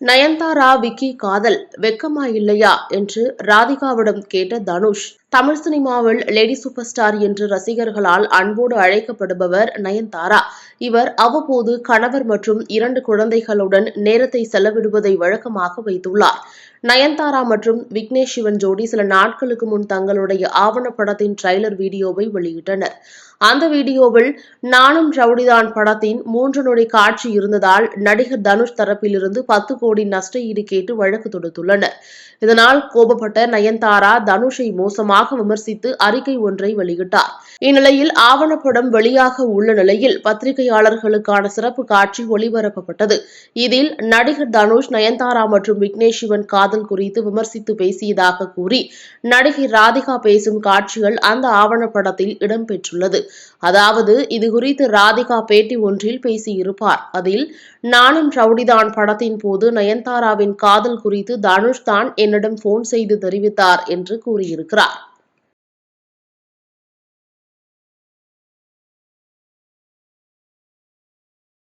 நயன்தாரா விக்கி காதல் வெக்கமா இல்லையா என்று ராதிகாவிடம் கேட்ட தனுஷ் தமிழ் சினிமாவில் லேடி சூப்பர் ஸ்டார் என்று ரசிகர்களால் அன்போடு அழைக்கப்படுபவர் நயன்தாரா. இவர் அவ்வப்போது கணவர் மற்றும் இரண்டு குழந்தைகளுடன் நேரத்தை செலவிடுவதை வழக்கமாக வைத்துள்ளார். நயன்தாரா மற்றும் விக்னேஷ் சிவன் ஜோடி சில நாட்களுக்கு முன் தங்களுடைய ஆவணப்படத்தின் ட்ரைலர் வீடியோவை வெளியிட்டனர். அந்த வீடியோவில் நானும் ரவுடிதான் படத்தின் மூன்று நொடி காட்சி இருந்ததால் நடிகர் தனுஷ் தரப்பிலிருந்து பத்து கோடி நஷ்ட ஈடு கேட்டு வழக்கு தொடுத்துள்ளனர். இதனால் கோபப்பட்ட நயன்தாரா தனுஷை மோசமாக விமர்சித்து அறிக்கை ஒன்றை வெளியிட்டார். இந்நிலையில் ஆவணப்படம் வெளியாக உள்ள நிலையில் பத்திரிகையாளர்களுக்கான சிறப்பு காட்சி ஒளிபரப்பப்பட்டது. இதில் நடிகர் தனுஷ் நயன்தாரா மற்றும் விக்னேஷ் சிவன் காதல் குறித்து விமர்சித்து பேசியதாக கூறி நடிகை ராதிகா பேசும் காட்சிகள் அந்த ஆவணப்படத்தில் இடம்பெற்றுள்ளது. அதாவது இது குறித்து ராதிகா பேட்டி ஒன்றில் பேசியிருப்பார். அதில் நானும் ரவுடிதான் படத்தின் போது நயன்தாராவின் காதல் குறித்து தனுஷ் தான் என்னிடம் போன் செய்து தெரிவித்தார் என்று கூறியிருக்கிறார்.